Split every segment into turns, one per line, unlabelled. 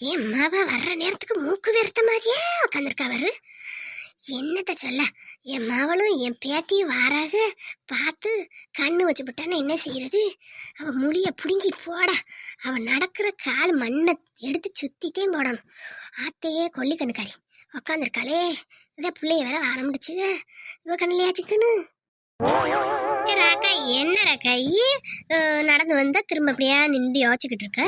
என் மாவா வர்ற நேரத்துக்கு மூக்கு வெறுத்த மாதிரியே உட்காந்துருக்கா அவரு என்னத்த சொல்ல என் மாவளும் என் பேத்தியும் வாராக பார்த்து கண்ணு வச்சு விட்டான்னு என்ன செய்யறது? அவ முடிய பிடுங்கி போட. அவ நடக்கிற கால் மண்ணை எடுத்து சுத்திட்டே போடணும். ஆத்தையே கொல்லி கண்ணுக்காரி. உக்காந்துருக்காளே. இதே பிள்ளைய வேற ஆரம்பிச்சு இவ கண்ணிலையா சிக்கனு ராக்கா என்ன ராக்கா நடந்து வந்தா திரும்ப அப்படியா நின்று யோசிச்சுக்கிட்டு இருக்க?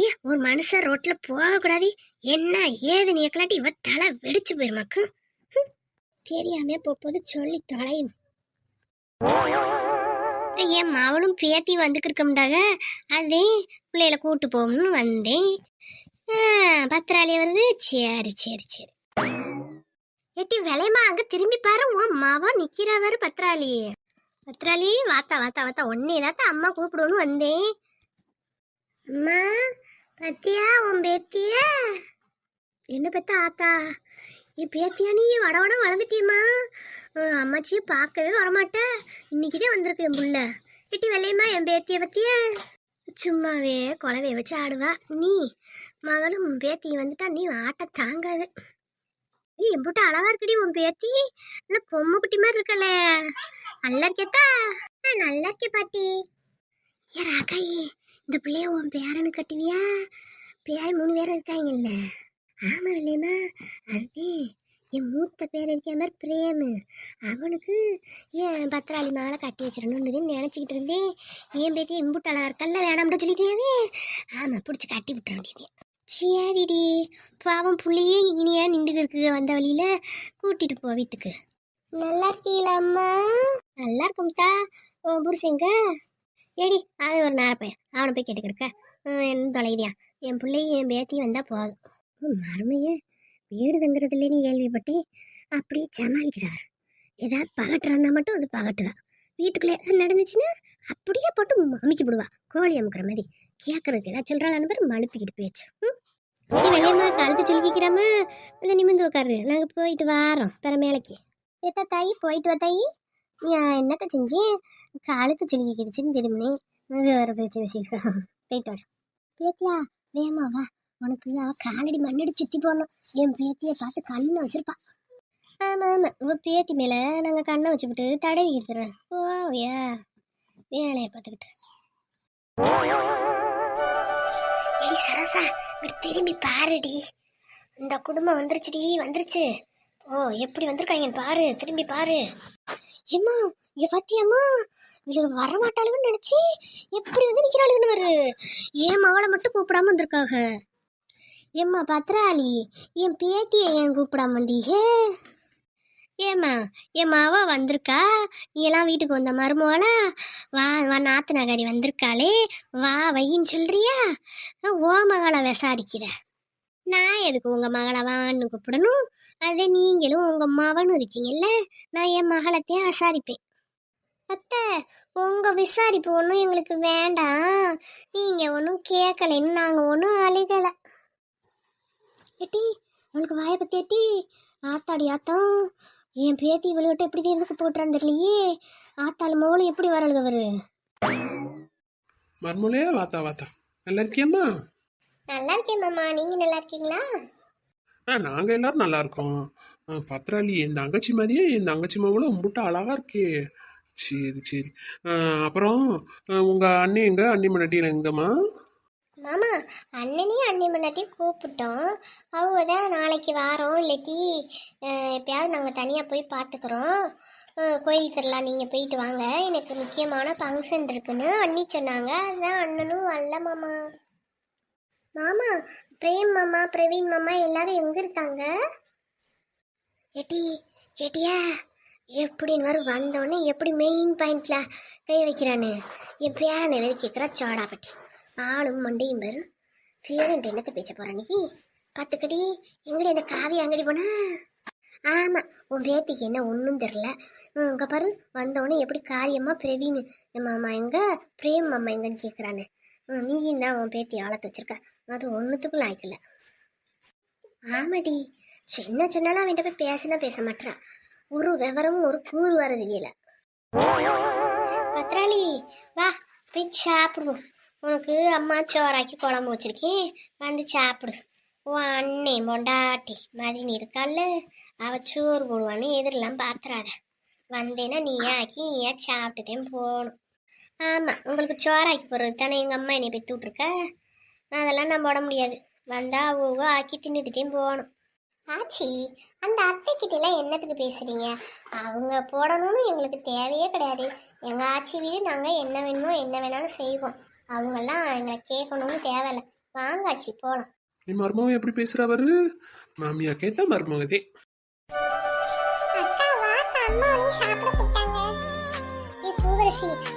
ஏ ஒரு மனுஷன் ரோட்ல போகக்கூடாது. என்ன ஏது நீ கலாட்டி இவ தலை வெடிச்சு போயிருமாக்கு. தெரியாம போது சொல்லி தொலையும். என் மாவளும் பேத்தி வந்துக்கிருக்கோம்டாக அதே பிள்ளையில கூட்டு போகணும்னு வந்தேன். பத்திராளி வருது சரி சரி சரி. ஏட்டி விலையமா அங்க திரும்பி பாரு உன் மாவா நிக்கிறவர் பத்திராளி. பத்திராளி வாத்தா வாத்தா வாத்தா ஒன்னே தாத்தா அம்மா கூப்பிடுவோன்னு வந்தேன். அம்மா பத்தியா உன் பேத்திய? என்ன பெத்த ஆத்தா? என் பேத்தியா நீ வட வட வளர்ந்துட்டியம்மா. அஹ் அம்மாச்சியை பார்க்கவே வரமாட்டா. இன்னைக்குதான் வந்திருக்கு என் புள்ள. எட்டி வெள்ளையம்மா என் பேத்திய பத்திய? சும்மாவே குழவைய வச்சு ஆடுவா. நீ மகளும் பேத்தி வந்துட்டா நீ ஆட்ட தாங்காது. நீ அழகா இருக்கடி உன் பேத்தி. இல்ல பொம்மை குட்டி மாதிரி இருக்கல. நல்லா இருக்கேத்தா ஆ, நல்லா இருக்கே பாட்டி. ஏ ராக்காயி இந்த பிள்ளைய உன் பேரனு கட்டுவியா? பேர் மூணு பேர் இருக்காங்கல்ல. ஆமா இல்லையம்மா அது என் மூத்த பேர் இருக்க மாதிரி பிரேமு. அவனுக்கு என் பத்திராளி மாலை கட்டி வச்சிடணும்னு நினச்சிக்கிட்டு இருந்தேன். என் பேத்தி இம்புட்டு அழகா இருக்கல்ல வேணாம்னு சொல்லிட்டியாவே? ஆமாம் பிடிச்சி கட்டி விட்டுற வேண்டியது சரிடி பாவம் பிள்ளையே இனியா நின்றுக்கு இருக்கு வந்த வழியில் கூட்டிகிட்டு போ வீட்டுக்கு. நல்லா இருக்கீங்களா அம்மா? நல்லா இருக்கும்தா. உன் புருஷங்க ஏடி அவன் ஒரு நேரம் பையன். அவனை போய் கேட்டுக்கிறக்க என்ன தொலைதியா என் பிள்ளையும் என் பேத்தியும் வந்தால் போதும். மருமையே. வீடு தங்குறது இல்லைன்னு அப்படியே சமாளிக்கிறார். ஏதாவது பகட்டுறான்னா மட்டும் அது பகட்டுவா வீட்டுக்குள்ளே ஏதாவது நடந்துச்சுன்னா அப்படியே போட்டு அமுக்கி விடுவா கோழி அமுக்கிற மாதிரி. கேட்கறதுக்கு ஏதாவது சொல்கிறாளான்னு பேர் மனுப்பிக்கிட்டு போயிடுச்சு. ம் நீ வெளியம்மா கழுத்து சுலுக்கிக்கிறாம அந்த நிமிந்து உட்காரு. நாங்கள் போயிட்டு வாரோம் பிற மேலைக்கு. ஏத்தா தாயி போயிட்டு வா தாயி. நீ செஞ்சு? செஞ்சேன் கழுத்து சுலுக்கிக்கிடுச்சுன்னு திரும்பினேன் அது வேறு பேச்சு பேசியிருக்கான் போயிட்டு வா. பேத்தியா வேமா வா. உனக்கு அவ காலடி மண்ணடி சுத்தி போடணும். என் பேத்தியை பார்த்து கண்ணை வச்சிருப்பா. ஆமா ஆமா. உங்க பேத்தி மேல நாங்க கண்ணை வச்சுக்கிட்டு தடவி எடுத்துறேன் ஓவியா வேலையை பார்த்துக்கிட்டு. ஏய் சரசா இப்படி திரும்பி பாருடி. இந்த குடும்பம் வந்துருச்சுடி வந்துருச்சு. ஓ எப்படி வந்திருக்காங்கன்னு பாரு. திரும்பி பாரு. ஏம்மா இங்க பாத்தியம்மா? இவளுக்கு வர மாட்டாளுன்னு நினைச்சு எப்படி வந்து நிக்கிறாளுன்னு வரு ஏன் அவளை மட்டும் கூப்பிடாம வந்திருக்காங்க ஏம்மா பத்ராளி என் பேத்தியை ஏன் கூப்பிடாம வந்தீங்க? ஏம்மா என் மாவா வந்திருக்கா? நீ எல்லாம் வீட்டுக்கு வந்த மருமகளா வா வா நாத்து நகரி வந்திருக்காளே. வா வையின்னு சொல்றியா? ஓ மகளை விசாரிக்கிற. நான் எதுக்கு உங்கள் மகளை வான்னு கூப்பிடணும்? அதே நீங்களும் உங்க மகனும் இருக்கீங்கல்ல நான் என் மகளத்தையும் விசாரிப்பேன். அத்தை உங்க விசாரிப்பு ஒன்றும் எங்களுக்கு வேண்டாம். நீங்க ஒன்றும் கேட்கலைன்னு நாங்கள் ஒன்றும் அழுகலை. எட்டி உங்களுக்கு வாயை பத்தி எட்டி. ஆத்தாடி ஆத்தம் என் பேத்தி விளையாட்டு எப்படி தேர்ந்துக்கு போட்டுறான்னு தெரியலையே. ஆத்தாள் மோளும் எப்படி வரலுக அவரு?
மர்மலே வாத்தா வாத்தா. நல்லா இருக்கியம்மா?
நல்லா இருக்கேன் மாமா. நீங்க நல்லா இருக்கீங்களா?
ஆ நாங்கள் எல்லோரும் நல்லா இருக்கோம் பத்ராளி என் தங்கச்சி மாதிரியே என் தங்கச்சி மாவளும் உங்கள்கிட்ட அழகாக இருக்கே. சரி சரி. அப்புறம் உங்கள் அண்ணன் அண்ணி எங்க? அண்ணி முன்னாடி எங்கம்மா?
மாமா அண்ணனையும் அண்ணி மண்ணாட்டையும் கூப்பிட்டோம். அவங்க தான் நாளைக்கு வாரோம். இல்லாட்டி எப்பயாவது நாங்கள் தனியாக போய் பார்த்துக்குறோம் கோயில் திருவிழா நீங்கள் போயிட்டு வாங்க. எனக்கு முக்கியமான ஃபங்க்ஷன் இருக்குன்னு அண்ணி சொன்னாங்க. அதுதான் அண்ணனும் வரல மாமா. மாமா பிரேம் மாமா பிரவீன் மாமா எல்லாரும் எங்க இருக்காங்க? எட்டி கேட்டியா எப்படின்னு வர வந்தோடனே எப்படி மெயின் பாயிண்ட்ல கை வைக்கிறானு? என் பேரனை வேறு கேட்குறா சோடாப்பட்டி ஆளும் மண்டையும் பேரு. பேரன்ட்டு என்னத்தை பேச போற நீ? பார்த்துக்கடி எங்கடி அந்த காவி அங்கடி போனா? ஆமா உன் பேத்திக்கு என்ன ஒன்றும் தெரில இங்கே பாரு வந்தவொடனே எப்படி காரியமா பிரவீன் என் மாமா எங்க பிரேம் மாமா எங்கன்னு கேட்குறானு நீயும் தான் உன் பேத்தி வளர்த்து வச்சிருக்க. அது ஒன்றுத்துக்கும் லாய்க்கல ஆமாடி. சின்ன சின்னலாம் அவன்கிட்ட போய் பேசினா பேச மாட்டான் ஒரு விவரமும் ஒரு கூறு வரது தெரியல. பத்ராளி வா போய் சாப்பிடுவோம். உனக்கு அம்மா சோறாக்கி குழம்பு வச்சிருக்கேன். வந்து சாப்பிடு. உன் அண்ணே பொண்டாட்டி மதினி இருக்கால்ல அவ சோறு போடுவான்னு எதிரெல்லாம் பார்த்துறாத வந்தேன்னா நீயா ஆக்கி நீயா சாப்பிட்டுதேன் போகணும் ஆமாம் உங்களுக்கு சோறாக்கி போடுறது தானே எங்கள் அம்மா என்னை பெற்று விட்ருக்க அதெல்லாம் நான் போட முடியாது. வந்தா அவ்வளோ ஆக்கி தின்னுட்டுதேன் போகணும். ஆச்சி அந்த அத்தை கிட்டலாம் என்னத்துக்கு பேசுறீங்க? அவங்க போடணும்னு எங்களுக்கு தேவையே கிடையாது. எங்க ஆச்சி வீடு நாங்க என்ன வேணுமோ என்ன வேணாலும் செய்வோம். அவங்கெல்லாம் எங்களை கேட்கணும்னு தேவையில்ல. வாங்க ஆச்சி போலாம்.
நீ மருமகன் எப்படி பேசுறவரு மாமியா கேட்டா மருமகதே
அக்கா வா அம்மா சாப்பிட கூப்பிட்டாங்க. பூவரசி